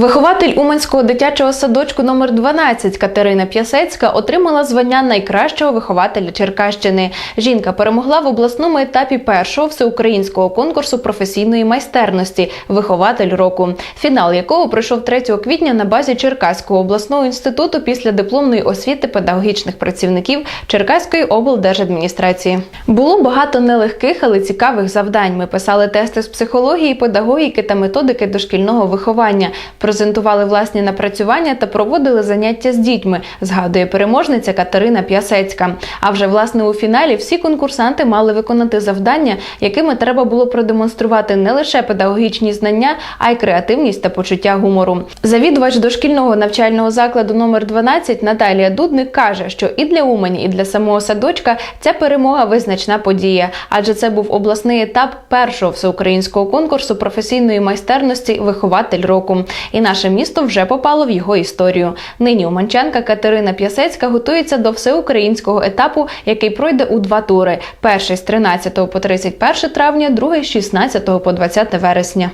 Вихователь Уманського дитячого садочку номер 12 Катерина П'ясецька отримала звання найкращого вихователя Черкащини. Жінка перемогла в обласному етапі першого всеукраїнського конкурсу професійної майстерності Вихователь року, фінал якого пройшов 3 квітня на базі Черкаського обласного інституту після дипломної освіти педагогічних працівників Черкаської облдержадміністрації. Було багато нелегких, але цікавих завдань. Ми писали тести з психології, педагогіки та методики дошкільного виховання презентували власні напрацювання та проводили заняття з дітьми, згадує переможниця Катерина П'ясецька. А вже власне у фіналі всі конкурсанти мали виконати завдання, якими треба було продемонструвати не лише педагогічні знання, а й креативність та почуття гумору. Завідувач дошкільного навчального закладу номер 12 Наталія Дудник каже, що і для Умані, і для самого садочка ця перемога визначна подія, адже це був обласний етап першого всеукраїнського конкурсу професійної майстерності Вихователь року. І наше місто вже попало в його історію. Нині уманчанка Катерина П'ясецька готується до всеукраїнського етапу, який пройде у два тури: перший з 13 по 31 травня, другий з 16 по 20 вересня.